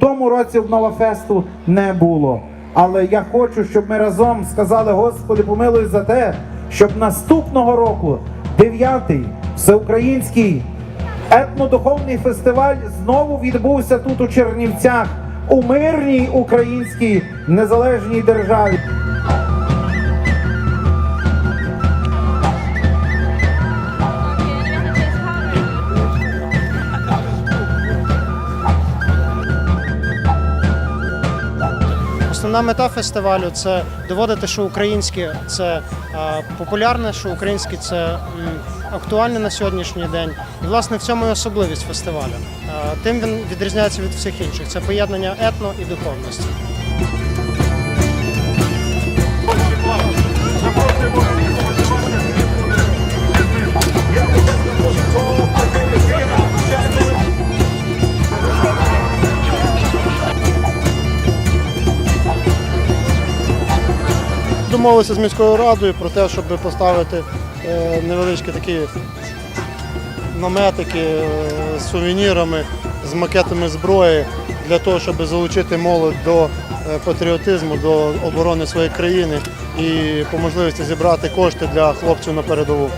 тому році в Новофесту не було. Але я хочу, щоб ми разом сказали, Господи, помилуй за те, щоб наступного року дев'ятий всеукраїнський етнодуховний фестиваль знову відбувся тут у Чернівцях, у мирній українській незалежній державі. Основна мета фестивалю це доводити, що українське це популярне, що українське це актуальне на сьогоднішній день. І власне в цьому і особливість фестивалю. Тим він відрізняється від всіх інших. Це поєднання етно і духовності. Домовилися з міською радою про те, щоб поставити е, невеличкі такі наметики е, з сувенірами, з макетами зброї для того, щоб залучити молодь до е, патріотизму, до оборони своєї країни і по можливості зібрати кошти для хлопців на передову.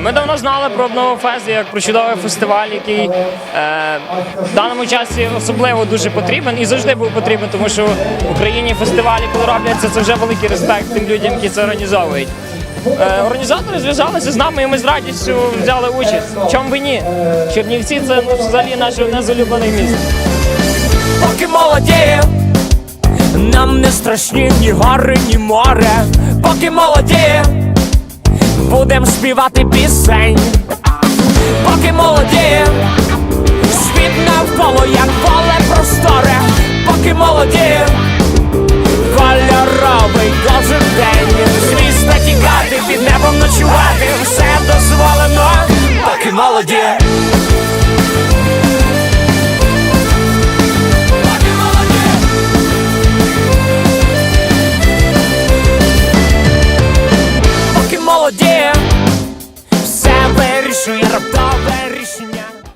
Ми давно знали про Обновофест як про чудовий фестиваль, який е, в даному часі особливо дуже потрібен і завжди був потрібен, тому що в Україні фестивалі, коли робляться, це вже великий респект тим людям, які це організовують. Е, Організатори зв'язалися з нами, і ми з радістю взяли участь. В чому ви ні? Чернівці це взагалі наше одне з улюблених міст. поки молоді, нам не страшні ні гори, ні море, поки молоді, будем співати пісень, поки молоді, світ навколо, як поле просторе, поки молоді, кольоровий кожен день, звісно, тікати, під небом ночувати, все дозволено, поки молоді.